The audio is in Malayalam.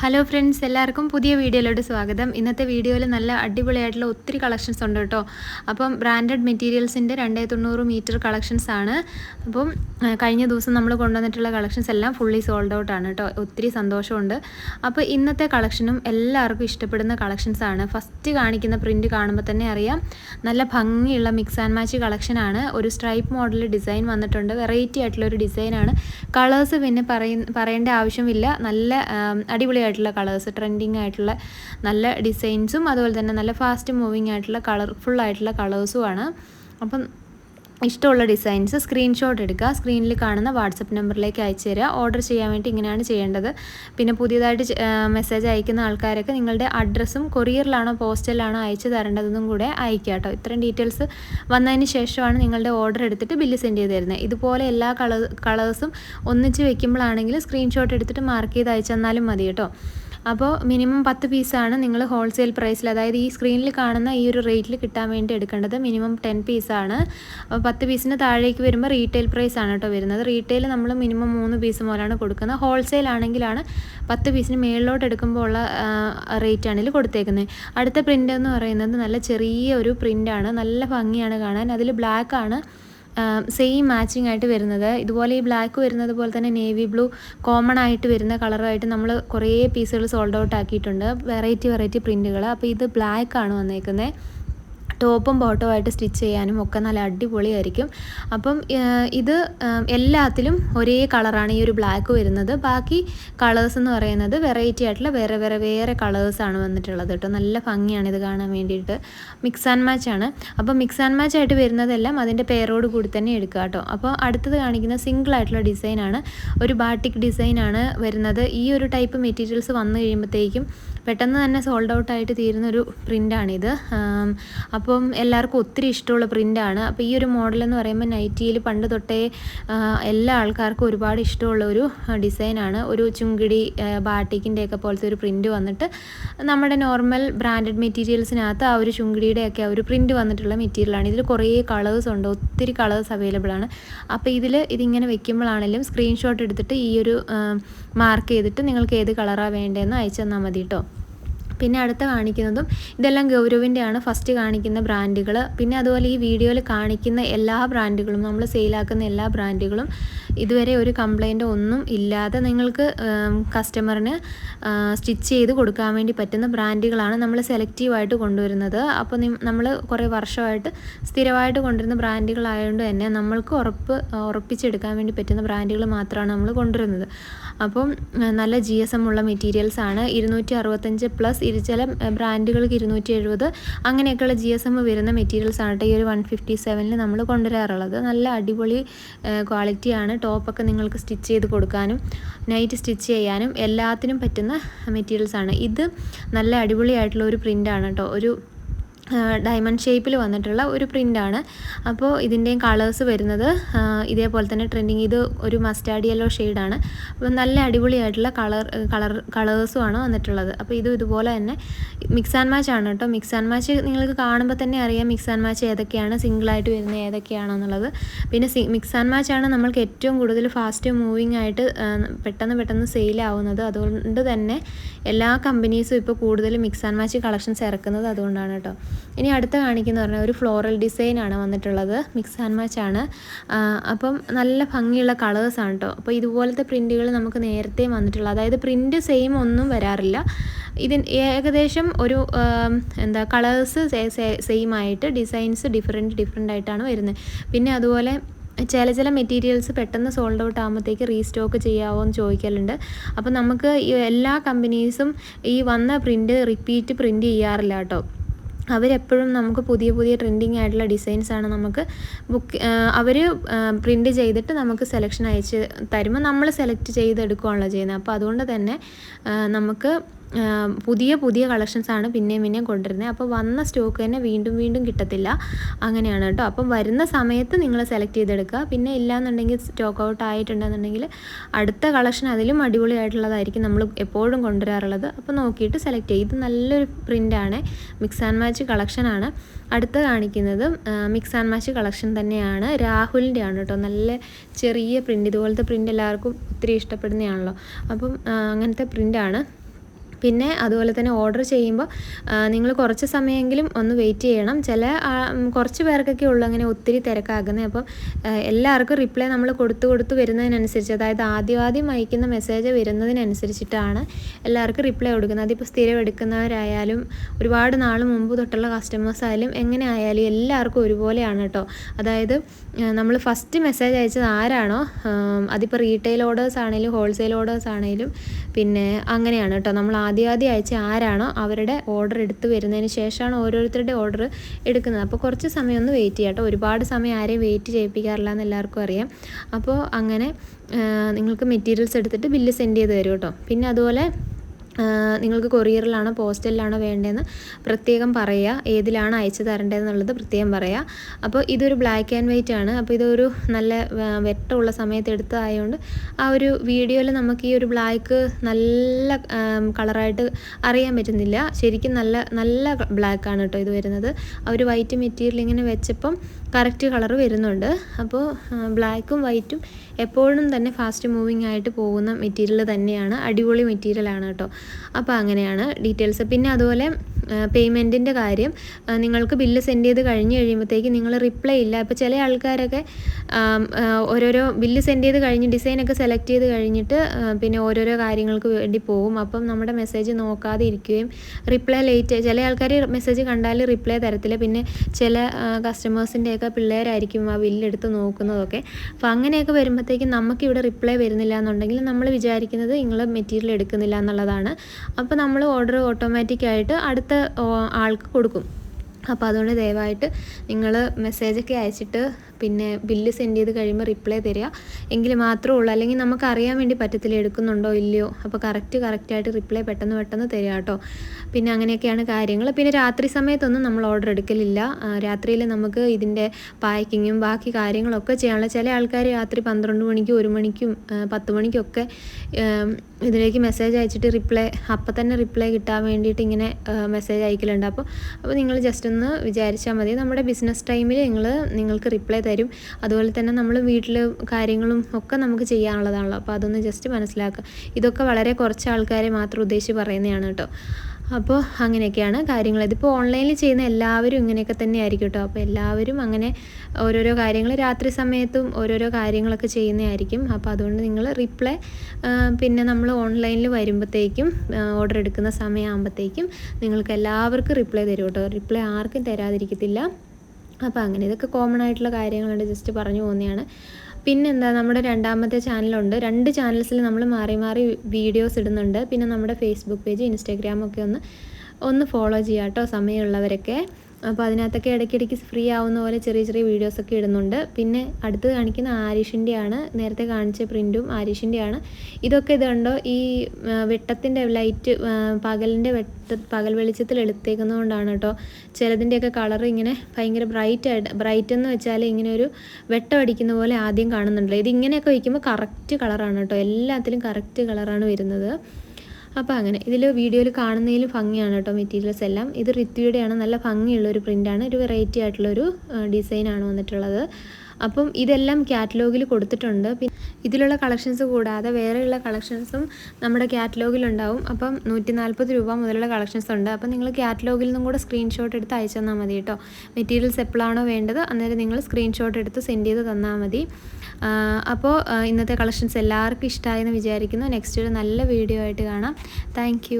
ഹലോ ഫ്രണ്ട്സ് എല്ലാവർക്കും പുതിയ വീഡിയോയിലോട്ട് സ്വാഗതം. ഇന്നത്തെ വീഡിയോയിൽ നല്ല അടിപൊളിയായിട്ടുള്ള ഒത്തിരി കളക്ഷൻസ് ഉണ്ട് കേട്ടോ. അപ്പം ബ്രാൻഡഡ് മെറ്റീരിയൽസിന്റെ രണ്ടേ തൊണ്ണൂറ് മീറ്റർ കളക്ഷൻസ് ആണ്. അപ്പം കഴിഞ്ഞ ദിവസം നമ്മൾ കൊണ്ടുവന്നിട്ടുള്ള കളക്ഷൻസ് എല്ലാം ഫുള്ളി സോൾഡ് ഔട്ട് ആണ് കേട്ടോ. ഒത്തിരി സന്തോഷമുണ്ട്. അപ്പോൾ ഇന്നത്തെ കളക്ഷനും എല്ലാവർക്കും ഇഷ്ടപ്പെടുന്ന കളക്ഷൻസ് ആണ്. ഫസ്റ്റ് കാണിക്കുന്ന പ്രിന്റ് കാണുമ്പോൾ തന്നെ അറിയാം നല്ല ഭംഗിയുള്ള മിക്സ് ആൻഡ് മാച്ച് കളക്ഷനാണ് ഒരു സ്ട്രൈപ്പ് മോഡൽ ഡിസൈൻ വന്നിട്ടുണ്ട്. വെറൈറ്റി ആയിട്ടുള്ള ഒരു ഡിസൈനാണ് കളേഴ്സ് പിന്നെ പറയ പറയേണ്ട ആവശ്യമില്ല. നല്ല ആം, അടിപൊളിയായിട്ടുള്ള കളേഴ്സ് ട്രെൻഡിങ് ആയിട്ടുള്ള നല്ല ഡിസൈൻസും അതുപോലെ തന്നെ നല്ല ഫാസ്റ്റ് മൂവിങ് ആയിട്ടുള്ള കളർഫുൾ ആയിട്ടുള്ള കളേഴ്സുമാണ് അപ്പം ഇഷ്ടമുള്ള ഡിസൈൻസ് സ്ക്രീൻഷോട്ട് എടുക്കുക. സ്ക്രീനിൽ കാണുന്ന വാട്സപ്പ് നമ്പറിലേക്ക് അയച്ചു തരിക. ഓർഡർ ചെയ്യാൻ വേണ്ടി ഇങ്ങനെയാണ് ചെയ്യേണ്ടത്. പിന്നെ പുതിയതായിട്ട് മെസ്സേജ് അയക്കുന്ന ആൾക്കാരൊക്കെ നിങ്ങളുടെ അഡ്രസ്സും കൊറിയറിലാണോ പോസ്റ്റലിലാണോ അയച്ചു തരേണ്ടതെന്നും കൂടെ അയക്കുക കേട്ടോ. ഇത്രയും ഡീറ്റെയിൽസ് വന്നതിന് ശേഷമാണ് നിങ്ങളുടെ ഓർഡർ എടുത്തിട്ട് ബില്ല് സെൻഡ് ചെയ്ത് തരുന്നത്. ഇതുപോലെ എല്ലാ കളേഴ്സും ഒന്നിച്ച് വെക്കുമ്പോഴാണെങ്കിൽ സ്ക്രീൻഷോട്ട് എടുത്തിട്ട് മാർക്ക് ചെയ്ത് അയച്ചു തന്നാലും മതി കേട്ടോ. അപ്പോൾ മിനിമം പത്ത് പീസാണ് നിങ്ങൾ ഹോൾസെയിൽ പ്രൈസിൽ അതായത് ഈ സ്ക്രീനിൽ കാണുന്ന ഈ ഒരു റേറ്റിൽ കിട്ടാൻ വേണ്ടി എടുക്കേണ്ടത് മിനിമം ടെൻ പീസാണ്. അപ്പോൾ പത്ത് പീസിന് താഴേക്ക് വരുമ്പോൾ റീറ്റെയിൽ പ്രൈസ് ആണ് കേട്ടോ വരുന്നത്. റീറ്റെയിൽ നമ്മൾ മിനിമം മൂന്ന് പീസ് മുതലാണ് കൊടുക്കുന്നത്. ഹോൾസെയിൽ ആണെങ്കിലാണ് പത്ത് പീസിന് മേളിലോട്ട് എടുക്കുമ്പോൾ ഉള്ള റേറ്റ് ആണ് ഇതിൽ കൊടുത്തേക്കുന്നത്. അടുത്ത പ്രിന്റ് എന്ന് പറയുന്നത് നല്ല ചെറിയ ഒരു പ്രിന്റാണ്. നല്ല ഭംഗിയാണ് കാണാൻ. അതിൽ ബ്ലാക്ക് ആണ്. സെയിം മാച്ചിങ് ആയിട്ട് വരുന്നത്. ഇതുപോലെ ഈ ബ്ലാക്ക് വരുന്നത് പോലെ തന്നെ നേവി ബ്ലൂ കോമൺ ആയിട്ട് വരുന്ന കളറുമായിട്ട് നമ്മൾ കുറേ പീസുകൾ സോൾഡ് ഔട്ട് ആക്കിയിട്ടുണ്ട്. വെറൈറ്റി വെറൈറ്റി പ്രിന്റുകൾ അപ്പോൾ ഇത് ബ്ലാക്ക് ആണ് വന്നേക്കുന്നത് ടോപ്പും ബോട്ടവും ആയിട്ട് സ്റ്റിച്ച് ചെയ്യാനും ഒക്കെ നല്ല അടിപൊളിയായിരിക്കും. അപ്പം ഇത് എല്ലാത്തിലും ഒരേ കളറാണ് ഈ ഒരു ബ്ലാക്ക് വരുന്നത്. ബാക്കി കളേഴ്സ് എന്ന് പറയുന്നത് വെറൈറ്റി ആയിട്ടുള്ള വേറെ വേറെ വേറെ കളേഴ്സാണ് വന്നിട്ടുള്ളത് കേട്ടോ. നല്ല ഭംഗിയാണ് ഇത് കാണാൻ വേണ്ടിയിട്ട്. മിക്സ് ആൻഡ് മാച്ച് ആണ്. അപ്പോൾ മിക്സ് ആൻഡ് മാച്ച് ആയിട്ട് വരുന്നതെല്ലാം അതിന്റെ പേരോട് കൂടി തന്നെ എടുക്കുക കേട്ടോ. അപ്പോൾ അടുത്തത് കാണിക്കുന്ന സിംഗിൾ ആയിട്ടുള്ള ഡിസൈനാണ് ഒരു ബാട്ടിക് ഡിസൈനാണ് വരുന്നത്. ഈ ഒരു ടൈപ്പ് മെറ്റീരിയൽസ് വന്നു കഴിയുമ്പോഴത്തേക്കും പെട്ടെന്ന് തന്നെ സോൾഡ് ഔട്ട് ആയിട്ട് തീരുന്ന ഒരു പ്രിന്റാണിത് അപ്പം എല്ലാവർക്കും ഒത്തിരി ഇഷ്ടമുള്ള പ്രിന്റാണ് അപ്പോൾ ഈ ഒരു മോഡൽ എന്ന് പറയുമ്പോൾ നൈറ്റിയിൽ പണ്ട് തൊട്ടേ എല്ലാ ആൾക്കാർക്കും ഒരുപാട് ഇഷ്ടമുള്ള ഒരു ഡിസൈനാണ്. ഒരു ചുങ്കിടി ബാട്ടിക്കിന്റെ ഒക്കെ പോലത്തെ ഒരു പ്രിന്റ് വന്നിട്ട് നമ്മുടെ നോർമൽ ബ്രാൻഡഡ് മെറ്റീരിയൽസിനകത്ത് ആ ഒരു ചുങ്കിടിയുടെ ഒക്കെ ആ ഒരു പ്രിന്റ് വന്നിട്ടുള്ള മെറ്റീരിയലാണ്. ഇതിൽ കുറേ കളേഴ്സ് ഉണ്ട്. ഒത്തിരി കളേഴ്സ് അവൈലബിൾ ആണ്. അപ്പോൾ ഇതിൽ ഇതിങ്ങനെ വെക്കുമ്പോഴാണെങ്കിലും സ്ക്രീൻഷോട്ട് എടുത്തിട്ട് ഈ ഒരു മാർക്ക് ചെയ്തിട്ട് നിങ്ങൾക്ക് ഏത് കളറാണ് വേണ്ടതെന്ന് അയച്ചു തന്നാൽ മതി കേട്ടോ. പിന്നെ അടുത്ത കാണിക്കുന്നതും ഇതെല്ലാം ഗൗരവിന്റെയാണ്. ഫസ്റ്റ് കാണിക്കുന്ന ബ്രാൻഡുകൾ പിന്നെ അതുപോലെ ഈ വീഡിയോയിൽ കാണിക്കുന്ന എല്ലാ ബ്രാൻഡുകളും നമ്മൾ സെയിലാക്കുന്ന എല്ലാ ബ്രാൻഡുകളും ഇതുവരെ ഒരു കംപ്ലൈന്റോ ഒന്നും ഇല്ലാതെ നിങ്ങൾക്ക് കസ്റ്റമറിന് സ്റ്റിച്ച് ചെയ്ത് കൊടുക്കാൻ വേണ്ടി പറ്റുന്ന ബ്രാൻഡുകളാണ് നമ്മൾ സെലക്റ്റീവായിട്ട് കൊണ്ടുവരുന്നത്. അപ്പോൾ നമ്മൾ കുറേ വർഷമായിട്ട് സ്ഥിരമായിട്ട് കൊണ്ടുവരുന്ന ബ്രാൻഡുകളായതുകൊണ്ട് തന്നെ നമ്മൾക്ക് ഉറപ്പ് ഉറപ്പിച്ചെടുക്കാൻ വേണ്ടി പറ്റുന്ന ബ്രാൻഡുകൾ മാത്രമാണ് നമ്മൾ കൊണ്ടുവരുന്നത്. അപ്പം നല്ല ജി എസ് എം ഉള്ള മെറ്റീരിയൽസ് ആണ്. ഇരുന്നൂറ്റി അറുപത്തഞ്ച് പ്ലസ് ഇരു ചില ബ്രാൻഡുകൾക്ക് ഇരുന്നൂറ്റി എഴുപത് അങ്ങനെയൊക്കെയുള്ള ജി എസ് എം വരുന്ന മെറ്റീരിയൽസ് ആണ് ഈ ഒരു വൺ ഫിഫ്റ്റി സെവനിൽ നമ്മൾ കൊണ്ടുവരാറുള്ളത്. നല്ല അടിപൊളി ക്വാളിറ്റിയാണ് ടോപ്പൊക്കെ നിങ്ങൾക്ക് സ്റ്റിച്ച് ചെയ്ത് കൊടുക്കാനും നൈറ്റ് സ്റ്റിച്ച് ചെയ്യാനും എല്ലാത്തിനും പറ്റുന്ന മെറ്റീരിയൽസാണ്. ഇത് നല്ല അടിപൊളിയായിട്ടുള്ള ഒരു പ്രിന്റാണ് കേട്ടോ ഒരു ഡയമണ്ട് ഷേപ്പിൽ വന്നിട്ടുള്ള ഒരു പ്രിന്റാണ് അപ്പോൾ ഇതിന്റെയും കളേഴ്സ് വരുന്നത് ഇതേപോലെ തന്നെ ട്രെൻഡിങ് ഇത് ഒരു മസ്റ്റാർഡ് യെല്ലോ ഷെയ്ഡാണ് അപ്പോൾ നല്ല അടിപൊളിയായിട്ടുള്ള കളർ കളർ കളേഴ്സുമാണ് വന്നിട്ടുള്ളത്. അപ്പോൾ ഇതും ഇതുപോലെ തന്നെ മിക്സ് ആൻഡ് മാച്ച് ആണ് കേട്ടോ. മിക്സ് ആൻഡ് മാച്ച് നിങ്ങൾക്ക് കാണുമ്പോൾ തന്നെ അറിയാം മിക്സ് ആൻഡ് മാച്ച് ഏതൊക്കെയാണ് സിംഗിളായിട്ട് വരുന്നത് ഏതൊക്കെയാണെന്നുള്ളത് പിന്നെ മിക്സ് ആൻഡ് മാച്ച് ആണ് നമ്മൾക്ക് ഏറ്റവും കൂടുതൽ ഫാസ്റ്റ് മൂവിങ് ആയിട്ട് പെട്ടെന്ന് പെട്ടെന്ന് സെയിലാവുന്നത് അതുകൊണ്ട് തന്നെ എല്ലാ കമ്പനീസും ഇപ്പോൾ കൂടുതൽ മിക്സ് ആൻഡ് മാച്ച് കളക്ഷൻസ് ഇറക്കുന്നത് അതുകൊണ്ടാണ് കേട്ടോ. ഇനി അടുത്ത കാണിക്കുന്ന പറഞ്ഞാൽ ഒരു ഫ്ലോറൽ ഡിസൈൻ ആണ് വന്നിട്ടുള്ളത്. മിക്സ് ആൻഡ് മാച്ച് ആണ്. അപ്പം നല്ല ഭംഗിയുള്ള കളേഴ്സ് ആണ് കേട്ടോ അപ്പോൾ ഇതുപോലത്തെ പ്രിന്റുകൾ നമുക്ക് നേരത്തെയും വന്നിട്ടുള്ള അതായത് പ്രിന്റ് സെയിം ഒന്നും വരാറില്ല. ഇതിന് ഏകദേശം ഒരു എന്താ കളേഴ്സ് സെയിം ആയിട്ട് ഡിസൈൻസ് ഡിഫറെന്റ് ഡിഫറെന്റ് ആയിട്ടാണ് വരുന്നത്. പിന്നെ അതുപോലെ ചില ചില മെറ്റീരിയൽസ് പെട്ടെന്ന് സോൾഡ് ഔട്ട് ആകുമ്പോഴത്തേക്ക് റീസ്റ്റോക്ക് ചെയ്യാവോ എന്ന് ചോദിക്കലുണ്ട്. അപ്പോൾ നമുക്ക് എല്ലാ കമ്പനീസും ഈ വന്ന പ്രിന്റ് റിപ്പീറ്റ് പ്രിന്റ് ചെയ്യാറില്ല കേട്ടോ അവരെപ്പോഴും നമുക്ക് പുതിയ പുതിയ ട്രെൻഡിങ് ആയിട്ടുള്ള ഡിസൈൻസാണ് നമുക്ക് ബുക്ക് അവർ പ്രിന്റ് ചെയ്തിട്ട് നമുക്ക് സെലക്ഷൻ അയച്ച് തരുമ്പോൾ നമ്മൾ സെലക്ട് ചെയ്തെടുക്കുകയാണല്ലോ ചെയ്യുന്നത്. അപ്പോൾ അതുകൊണ്ട് തന്നെ നമുക്ക് പുതിയ പുതിയ കളക്ഷൻസ് ആണ് പിന്നെയും പിന്നെയും കൊണ്ടുവരുന്നത്. അപ്പോൾ വന്ന സ്റ്റോക്ക് തന്നെ വീണ്ടും വീണ്ടും കിട്ടത്തില്ല. അങ്ങനെയാണ് കേട്ടോ. അപ്പം വരുന്ന സമയത്ത് നിങ്ങൾ സെലക്ട് ചെയ്തെടുക്കുക. പിന്നെ ഇല്ലാന്നുണ്ടെങ്കിൽ സ്റ്റോക്ക് ഔട്ട് ആയിട്ടുണ്ടെന്നുണ്ടെങ്കിൽ അടുത്ത കളക്ഷൻ അതിലും അടിപൊളിയായിട്ടുള്ളതായിരിക്കും നമ്മൾ എപ്പോഴും കൊണ്ടുവരാറുള്ളത്. അപ്പോൾ നോക്കിയിട്ട് സെലക്ട് ചെയ്യും ഇത് നല്ലൊരു പ്രിന്റാണ് മിക്സ് ആൻഡ് മാച്ച് കളക്ഷനാണ് അടുത്ത് കാണിക്കുന്നത് മിക്സ് ആൻഡ് മാച്ച് കളക്ഷൻ തന്നെയാണ്. രാഹുലിന്റെ ആണ് കേട്ടോ. നല്ല ചെറിയ പ്രിന്റ് ഇതുപോലത്തെ പ്രിന്റ് എല്ലാവർക്കും ഒത്തിരി ഇഷ്ടപ്പെടുന്നതാണല്ലോ. അപ്പം അങ്ങനത്തെ പ്രിന്റാണ് പിന്നെ അതുപോലെ തന്നെ ഓർഡർ ചെയ്യുമ്പോൾ നിങ്ങൾ കുറച്ച് സമയമെങ്കിലും ഒന്ന് വെയിറ്റ് ചെയ്യണം. ചില കുറച്ച് പേർക്കൊക്കെ ഉള്ളൂ അങ്ങനെ ഒത്തിരി തിരക്കാകുന്നത്. അപ്പം എല്ലാവർക്കും റിപ്ലൈ നമ്മൾ കൊടുത്തു കൊടുത്തു വരുന്നതിനനുസരിച്ച് അതായത് ആദ്യം ആദ്യം അയക്കുന്ന മെസ്സേജ് വരുന്നതിനനുസരിച്ചിട്ടാണ് എല്ലാവർക്കും റിപ്ലൈ കൊടുക്കുന്നത്. അതിപ്പോൾ സ്ഥിരം എടുക്കുന്നവരായാലും ഒരുപാട് നാൾ മുമ്പ് തൊട്ടുള്ള കസ്റ്റമേഴ്സ് ആയാലും എങ്ങനെ ആയാലും എല്ലാവർക്കും ഒരുപോലെയാണ് കേട്ടോ. അതായത് നമ്മൾ ഫസ്റ്റ് മെസ്സേജ് അയച്ചത് ആരാണോ അതിപ്പോൾ റീറ്റെയിൽ ഓർഡേഴ്സ് ആണെങ്കിലും ഹോൾസെയിൽ ഓർഡേഴ്സ് ആണെങ്കിലും പിന്നെ അങ്ങനെയാണ് കേട്ടോ. നമ്മൾ ആദ്യം ആദ്യം അയച്ച ആരാണോ അവരുടെ ഓർഡർ എടുത്ത് വരുന്നതിന് ശേഷമാണ് ഓരോരുത്തരുടെ ഓർഡർ എടുക്കുന്നത്. അപ്പോൾ കുറച്ച് സമയം ഒന്ന് വെയിറ്റ് ചെയ്യാം കേട്ടോ. ഒരുപാട് സമയം ആരെയും വെയിറ്റ് ചെയ്യിപ്പിക്കാറില്ല എന്ന് എല്ലാവർക്കും അറിയാം. അപ്പോൾ അങ്ങനെ നിങ്ങൾക്ക് മെറ്റീരിയൽസ് എടുത്തിട്ട് ബില്ല് സെൻഡ് ചെയ്ത് തരും കേട്ടോ. പിന്നെ അതുപോലെ നിങ്ങൾക്ക് കൊറിയറിലാണോ പോസ്റ്റലിലാണോ വേണ്ടതെന്ന് പ്രത്യേകം പറയുക ഏതിലാണ് അയച്ചു തരേണ്ടതെന്നുള്ളത് പ്രത്യേകം പറയുക അപ്പോൾ ഇതൊരു ബ്ലാക്ക് ആൻഡ് വൈറ്റ് ആണ്. അപ്പോൾ ഇതൊരു നല്ല വെട്ടമുള്ള സമയത്ത് എടുത്തതായതുകൊണ്ട് ആ ഒരു വീഡിയോയിൽ നമുക്ക് ഈ ഒരു ബ്ലാക്ക് നല്ല കളറായിട്ട് അറിയാൻ പറ്റുന്നില്ല. ശരിക്കും നല്ല നല്ല ബ്ലാക്കാണ് കേട്ടോ ഇത് വരുന്നത്. ആ ഒരു വൈറ്റ് മെറ്റീരിയൽ ഇങ്ങനെ വെച്ചപ്പം കറക്റ്റ് കളർ വരുന്നുണ്ട്. അപ്പോൾ ബ്ലാക്കും വൈറ്റും എപ്പോഴും തന്നെ ഫാസ്റ്റ് മൂവിങ് ആയിട്ട് പോകുന്ന മെറ്റീരിയൽ തന്നെയാണ്. അടിപൊളി മെറ്റീരിയലാണ് കേട്ടോ. അപ്പോൾ അങ്ങനെയാണ് ഡീറ്റെയിൽസ്. പിന്നെ അതുപോലെ പേയ്മെന്റിന്റെ കാര്യം നിങ്ങൾക്ക് ബില്ല് സെൻഡ് ചെയ്ത് കഴിഞ്ഞ് കഴിയുമ്പോഴത്തേക്ക് നിങ്ങൾ റിപ്ലൈ ഇല്ല. ഇപ്പോൾ ചില ആൾക്കാരൊക്കെ ഓരോരോ ബില്ല് സെൻഡ് ചെയ്ത് കഴിഞ്ഞ് ഡിസൈനൊക്കെ സെലക്ട് ചെയ്ത് കഴിഞ്ഞിട്ട് പിന്നെ ഓരോരോ കാര്യങ്ങൾക്ക് വേണ്ടി പോകും. അപ്പം നമ്മുടെ മെസ്സേജ് നോക്കാതെ ഇരിക്കുകയും റിപ്ലൈ ലേറ്റ് ചില ആൾക്കാർ മെസ്സേജ് കണ്ടാൽ റിപ്ലൈ തരത്തില്ല. പിന്നെ ചില കസ്റ്റമേഴ്സിന്റെയൊക്കെ പിള്ളേരായിരിക്കും ആ ബില്ലെടുത്ത് നോക്കുന്നതൊക്കെ. അപ്പോൾ അങ്ങനെയൊക്കെ വരുമ്പോഴത്തേക്കും നമുക്കിവിടെ റിപ്ലൈ വരുന്നില്ല എന്നുണ്ടെങ്കിൽ നമ്മൾ വിചാരിക്കുന്നത് നിങ്ങൾ മെറ്റീരിയൽ എടുക്കുന്നില്ല എന്നുള്ളതാണ്. അപ്പോൾ നമ്മൾ ഓർഡർ ഓട്ടോമാറ്റിക്കായിട്ട് അടുത്ത ആൾക്ക് കൊടുക്കും. അപ്പോൾ അതുകൊണ്ട് ദയവായിട്ട് നിങ്ങൾ മെസ്സേജൊക്കെ അയച്ചിട്ട് പിന്നെ ബില്ല് സെൻഡ് ചെയ്ത് കഴിയുമ്പോൾ റിപ്ലൈ തരിക. എങ്കിൽ മാത്രമേ ഉള്ളൂ. അല്ലെങ്കിൽ നമുക്ക് അറിയാൻ വേണ്ടി പറ്റത്തില്ല എടുക്കുന്നുണ്ടോ ഇല്ലയോ. അപ്പോൾ കറക്റ്റ് കറക്റ്റായിട്ട് റിപ്ലൈ പെട്ടെന്ന് പെട്ടെന്ന് തരിക കേട്ടോ. പിന്നെ അങ്ങനെയൊക്കെയാണ് കാര്യങ്ങൾ പിന്നെ രാത്രി സമയത്തൊന്നും നമ്മൾ ഓർഡർ എടുക്കലില്ല. രാത്രിയിൽ നമുക്ക് ഇതിന്റെ പാക്കിങ്ങും ബാക്കി കാര്യങ്ങളൊക്കെ ചെയ്യാനുള്ള ചില ആൾക്കാർ രാത്രി പന്ത്രണ്ട് മണിക്കും ഒരു മണിക്കും പത്ത് മണിക്കൊക്കെ ഇതിലേക്ക് മെസ്സേജ് അയച്ചിട്ട് റിപ്ലൈ അപ്പം തന്നെ റിപ്ലൈ കിട്ടാൻ വേണ്ടിയിട്ട് ഇങ്ങനെ മെസ്സേജ് അയക്കലുണ്ട്. അപ്പോൾ അപ്പോൾ നിങ്ങൾ ജസ്റ്റ് ഒന്ന് വിചാരിച്ചാൽ മതി. നമ്മുടെ ബിസിനസ് ടൈമിൽ നിങ്ങൾ നിങ്ങൾക്ക് റിപ്ലൈ തരും. അതുപോലെ തന്നെ നമ്മൾ വീട്ടിൽ കാര്യങ്ങളും ഒക്കെ നമുക്ക് ചെയ്യാനുള്ളതാണല്ലോ. അപ്പോൾ അതൊന്ന് ജസ്റ്റ് മനസ്സിലാക്കുക ഇതൊക്കെ വളരെ കുറച്ച് ആൾക്കാരെ മാത്രം ഉദ്ദേശിച്ച് പറയുന്നതാണ് കേട്ടോ. അപ്പോൾ അങ്ങനെയൊക്കെയാണ് കാര്യങ്ങൾ ഇതിപ്പോൾ ഓൺലൈനിൽ ചെയ്യുന്ന എല്ലാവരും ഇങ്ങനെയൊക്കെ തന്നെ ആയിരിക്കും കേട്ടോ. അപ്പോൾ എല്ലാവരും അങ്ങനെ ഓരോരോ കാര്യങ്ങൾ രാത്രി സമയത്തും ഓരോരോ കാര്യങ്ങളൊക്കെ ചെയ്യുന്നതായിരിക്കും. അപ്പോൾ അതുകൊണ്ട് നിങ്ങൾ റിപ്ലൈ പിന്നെ നമ്മൾ ഓൺലൈനിൽ വരുമ്പോഴത്തേക്കും ഓർഡർ എടുക്കുന്ന സമയമാകുമ്പോഴത്തേക്കും നിങ്ങൾക്ക് എല്ലാവർക്കും റിപ്ലൈ തരും കേട്ടോ. റിപ്ലൈ ആർക്കും തരാതിരിക്കത്തില്ല. അപ്പോൾ അങ്ങനെ ഇതൊക്കെ കോമൺ ആയിട്ടുള്ള കാര്യങ്ങളുണ്ട് ജസ്റ്റ് പറഞ്ഞു പോകുന്നതാണ്. പിന്നെന്താ നമ്മുടെ രണ്ടാമത്തെ ചാനലുണ്ട് രണ്ട് ചാനൽസിൽ നമ്മൾ മാറി മാറി വീഡിയോസ് ഇടുന്നുണ്ട്. പിന്നെ നമ്മുടെ ഫേസ്ബുക്ക് പേജ് ഇൻസ്റ്റാഗ്രാമൊക്കെ ഒന്ന് ഒന്ന് ഫോളോ ചെയ്യാം കേട്ടോ സമയമുള്ളവരൊക്കെ. അപ്പോൾ അതിനകത്തൊക്കെ ഇടയ്ക്കിടയ്ക്ക് ഫ്രീ ആവുന്ന പോലെ ചെറിയ ചെറിയ വീഡിയോസൊക്കെ ഇടുന്നുണ്ട്. പിന്നെ അടുത്ത് കാണിക്കുന്ന ആരിഷിന്റെയാണ്. നേരത്തെ കാണിച്ച പ്രിന്റും ആരിഷിന്റെയാണ്. ഇതൊക്കെ ഇതുണ്ടോ? ഈ വെട്ടത്തിന്റെ ലൈറ്റ് പകലിന്റെ വെട്ട പകൽ വെളിച്ചത്തിൽ എടുത്തേക്കുന്നതുകൊണ്ടാണ് കേട്ടോ. ചിലതിന്റെയൊക്കെ കളർ ഇങ്ങനെ ഭയങ്കര ബ്രൈറ്റ് ആയിട്ട് ബ്രൈറ്റ് എന്ന് വെച്ചാൽ ഇങ്ങനെ ഒരു വെട്ടം അടിക്കുന്ന പോലെ ആദ്യം കാണുന്നുണ്ടല്ലോ. ഇത് ഇങ്ങനെയൊക്കെ വയ്ക്കുമ്പോൾ കറക്റ്റ് കളറാണ് കേട്ടോ. എല്ലാത്തിലും കറക്റ്റ് കളറാണ് വരുന്നത്. അപ്പോൾ അങ്ങനെ ഇതിൽ വീഡിയോയിൽ കാണുന്നതിലും ഭംഗിയാണ് കേട്ടോ മെറ്റീരിയൽസ് എല്ലാം. ഇത് റിത്വിയുടെയാണ് നല്ല ഭംഗിയുള്ള ഒരു പ്രിന്റാണ് ഒരു വെറൈറ്റി ആയിട്ടുള്ളൊരു ഡിസൈനാണ് വന്നിട്ടുള്ളത്. അപ്പം ഇതെല്ലാം കാറ്റലോഗിൽ കൊടുത്തിട്ടുണ്ട്. പിന്നെ ഇതിലുള്ള കളക്ഷൻസ് കൂടാതെ വേറെയുള്ള കളക്ഷൻസും നമ്മുടെ കാറ്റലോഗിലുണ്ടാവും അപ്പം നൂറ്റി നാൽപ്പത് രൂപ മുതലുള്ള കളക്ഷൻസ് ഉണ്ട്. അപ്പം നിങ്ങൾ കാറ്റലോഗിൽ നിന്നും കൂടെ സ്ക്രീൻഷോട്ട് എടുത്ത് അയച്ചു തന്നാൽ മതി കേട്ടോ. മെറ്റീരിയൽസ് എപ്പോഴാണോ വേണ്ടത് അന്നേരം നിങ്ങൾ സ്ക്രീൻഷോട്ട് എടുത്ത് സെൻഡ് ചെയ്ത് തന്നാൽ മതി. അപ്പോൾ ഇന്നത്തെ കളക്ഷൻസ് എല്ലാവർക്കും ഇഷ്ടമായെന്ന് വിചാരിക്കുന്നു. നെക്സ്റ്റ് ഒരു നല്ല വീഡിയോ ആയിട്ട് കാണാം. താങ്ക്